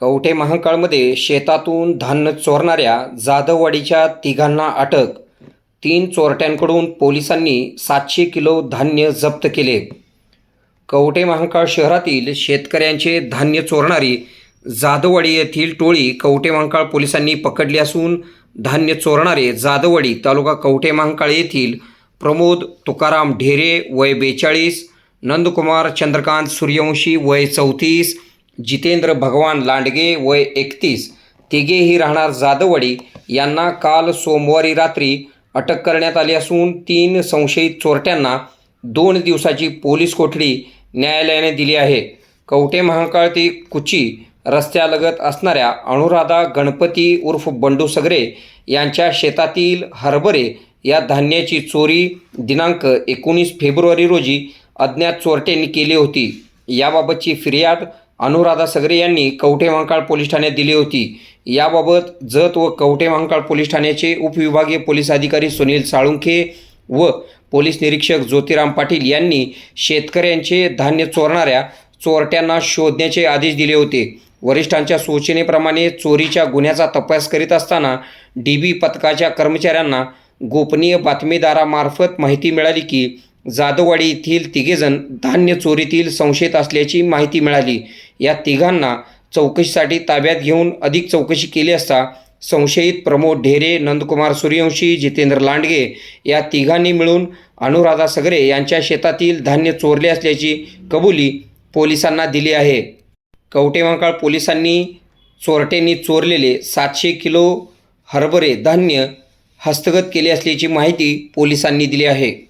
कवठे महांकाळमध्ये शेतातून धान्य चोरणाऱ्या जाधववाडीच्या तिघांना अटक. तीन चोरट्यांकडून पोलिसांनी सातशे किलो धान्य जप्त केले. कवठे महांकाळ शहरातील शेतकऱ्यांचे धान्य चोरणारी जाधववाडी येथील टोळी कवठे महांकाळ पोलिसांनी पकडली असून धान्य चोरणारे जाधववाडी तालुका कवठे महांकाळ येथील प्रमोद तुकाराम ढेरे वय बेचाळीस नंदकुमार चंद्रकांत सूर्यवंशी वय चौतीस जितेंद्र भगवान लांडगे वय एकतीस. तिघेही राहणार जाधवडी यांना काल सोमवारी रात्री अटक करण्यात आली असून तीन संशयित चोरट्यांना दोन दिवसाची पोलीस कोठडी न्यायालयाने दिली आहे. कवठे महाकाळ ते कुची रस्त्यालगत असणाऱ्या अनुराधा गणपती उर्फ बंडू सगरे यांच्या शेतातील हरभरे या धान्याची चोरी दिनांक एकोणीस फेब्रुवारी रोजी अज्ञात चोरट्यांनी केली होती. याबाबतची फिर्याद अनुराधा सगरे यांनी कवठे महांकाळ पोलीस ठाण्यात दिली होती. याबाबत जत व कवठे महांकाळ पोलीस ठाण्याचे उपविभागीय पोलीस अधिकारी सुनील साळुंखे व पोलीस निरीक्षक ज्योतिराम पाटील यांनी शेतकऱ्यांचे धान्य चोरणाऱ्या चोरट्यांना शोधण्याचे आदेश दिले होते. वरिष्ठांच्या सूचनेप्रमाणे चोरीच्या गुन्ह्याचा तपास करीत असताना डी बी पथकाच्या कर्मचाऱ्यांना गोपनीय बातमीदारामार्फत माहिती मिळाली की जाधववाडी येथील तिघेजण धान्य चोरीतील संशयित असल्याची माहिती मिळाली. या तिघांना चौकशीसाठी ताब्यात घेऊन अधिक चौकशी केली असता संशयित प्रमोद ढेरे नंदकुमार सूर्यवंशी जितेंद्र लांडगे या तिघांनी मिळून अनुराधा सगरे यांच्या शेतातील धान्य चोरले असल्याची कबुली पोलिसांना दिली आहे. कवटेमाकाळ पोलिसांनी चोरट्यांनी चोरलेले सातशे किलो हरभरे धान्य हस्तगत केले असल्याची माहिती पोलिसांनी दिली आहे.